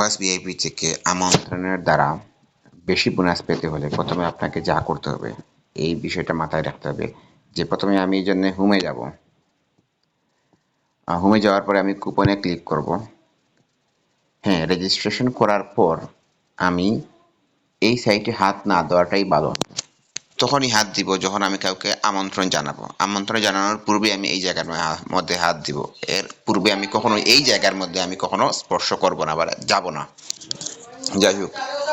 August VIP থেকে আমন্ত্রণের দ্বারা বেশি বোনাস পেতে হলে প্রথমে আপনাকে যা করতে হবে, এই বিষয়টা মাথায় রাখতে হবে যে প্রথমে আমি এই জন্য হুমে যাব। হুমে যাওয়ার পরে আমি কুপনে ক্লিক করব। হ্যাঁ রেজিস্ট্রেশন করার পর আমি এই সাইটে হাত না দেওয়াটাই ভালো। তখনই হাত দিব যখন আমি কাউকে আমন্ত্রণ জানাব। আমন্ত্রণ জানানোর পূর্বে আমি এই জায়গার মধ্যে হাত দিব। এর পূর্বে আমি কখনো এই জায়গার মধ্যে আমি কখনো স্পর্শ করব না বা যাব না। যাই হোক,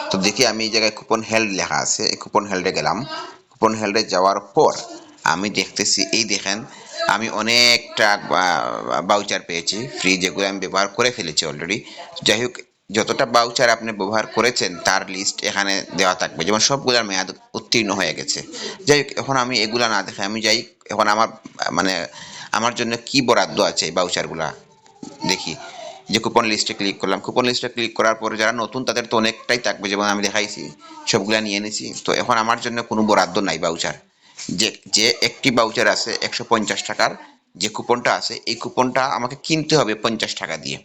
তো দেখি আমি এই জায়গায় কুপন হেল্ড লেখা আছে। এই কুপন হেল্ডে গেলাম। কুপন হেল্ডে যাওয়ার পর আমি দেখতেছি, এই দেখেন, আমি অনেকটা বাউচার পেয়েছি। ফ্রি যেগুলো আমি ব্যবহার করে ফেলেছি অলরেডি যাই হোক যতটা বাউচার আপনি ব্যবহার করেছেন, তার লিস্ট এখানে দেওয়া থাকবে। যেমন সবগুলোর মেয়াদ উত্তীর্ণ হয়ে গেছে। যাই এখন আমি এগুলা না দেখে আমি যাই, এখন আমার মানে আমার জন্য কি বরাদ্দ আছে এই বাউচারগুলা দেখি। যে কুপন লিস্টে ক্লিক করলাম। কুপন লিস্টে ক্লিক করার পরে যারা নতুন, তাদের তো অনেকটাই থাকবে। যেমন আমি দেখাইছি, সবগুলা নিয়ে নিয়েছি তো এখন আমার জন্য কোনো বরাদ্দ নাই বাউচার যে যে একটি বাউচার আছে একশো পঞ্চাশ টাকার, যে কুপনটা আছে, এই কুপনটা আমাকে কিনতে হবে পঞ্চাশ টাকা দিয়ে।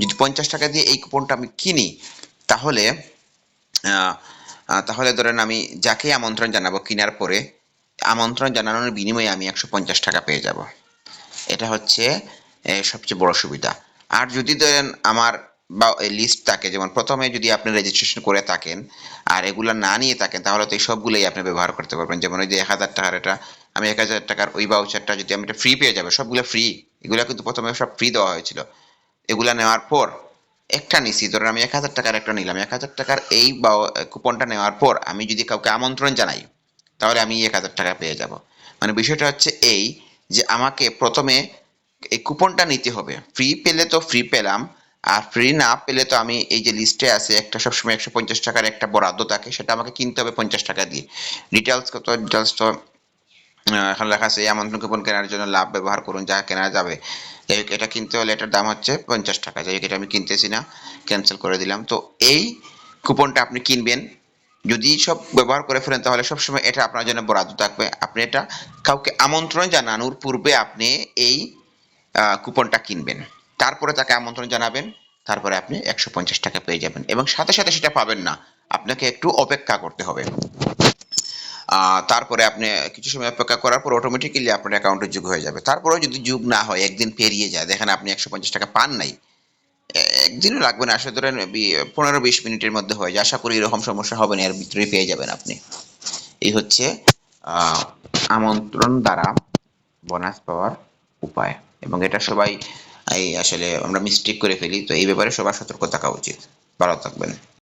যদি পঞ্চাশ টাকা দিয়ে এই কুপনটা আমি কিনি, তাহলে তাহলে ধরেন আমি যাকে আমন্ত্রণ জানাব কেনার পরে, আমন্ত্রণ জানানোর বিনিময়ে আমি একশো পঞ্চাশ টাকা পেয়ে যাব। এটা হচ্ছে সবচেয়ে বড় সুবিধা। আর যদি ধরেন আমার বা লিস্ট থাকে, যেমন প্রথমে যদি আপনি রেজিস্ট্রেশন করে থাকেন, আর এগুলো না নিয়ে থাকেন, তাহলে তো এই সবগুলোই আপনি ব্যবহার করতে পারবেন। যেমন ওই যে এক হাজার টাকার এটা, আমি এক হাজার টাকার ওই বাউচারটা যদি আমি এটা ফ্রি পেয়ে যাবে, সবগুলো ফ্রি এগুলো কিন্তু প্রথমে সব ফ্রি দেওয়া হয়েছিল। এগুলা নেওয়ার পর একটা নিছি, ধরেন আমি এক হাজার টাকার একটা নিলাম, এক হাজার টাকার এই কুপনটা নেওয়ার পর আমি যদি কাউকে আমন্ত্রণ জানাই, তাহলে আমি এক হাজার টাকা পেয়ে যাব। মানে বিষয়টা হচ্ছে এই যে আমাকে প্রথমে এই কুপনটা নিতে হবে। ফ্রি পেলে তো ফ্রি পেলাম, আর ফ্রি না পেলে তো আমি এই যে লিস্টে আছে একটা সবসময় একশো পঞ্চাশ টাকার একটা বরাদ্দ থাকে, সেটা আমাকে কিনতে হবে পঞ্চাশ টাকা দিয়ে। ডিটেলস কত? ডিটেলস তো এখানে লেখা আছে আমন্ত্রণ কুপন কেনার জন্য লাভ ব্যবহার করুন, যা কেনা যাবে। এটা কিনতে হলে এটার দাম হচ্ছে পঞ্চাশ টাকা, যাই এটা আমি কিনতেছি না ক্যান্সেল করে দিলাম। তো এই কুপনটা আপনি কিনবেন, যদি সব ব্যবহার করে ফেলেন, তাহলে সবসময় এটা আপনার জন্য বরাদ্দ থাকবে। আপনি এটা কাউকে আমন্ত্রণ জানানোর পূর্বে আপনি এই কুপনটা কিনবেন। তারপরে তাকে আমন্ত্রণ জানাবেন, তারপরে আপনি একশো পঞ্চাশ টাকা পেয়ে যাবেন। এবং সাথে সাথে সেটা পাবেন না, আপনাকে একটু অপেক্ষা করতে হবে। তারপরে আপনি কিছু সময় অপেক্ষা করার পর অটোমেটিক্যালি আপনার অ্যাকাউন্টে যোগ হয়ে যাবে। তারপরেও যদি যোগ না হয়, একদিন পেরিয়ে যায়, দেখেন আপনি একশো পঞ্চাশ টাকা পান নাই একদিনও লাগবে না। আসলে ধরেন পনেরো বিশ মিনিটের মধ্যে হয়ে যায়। আশা করি এরকম সমস্যা হবে না, এর ভিতরেই পেয়ে যাবেন আপনি। এই হচ্ছে আমন্ত্রণ দ্বারা বোনাস পাওয়ার উপায়। এবং এটা সবাই, এই আসলে আমরা মিস্টেক করে ফেলি। তো এই ব্যাপারে সবার সতর্ক থাকা উচিত। ভালো থাকবেন।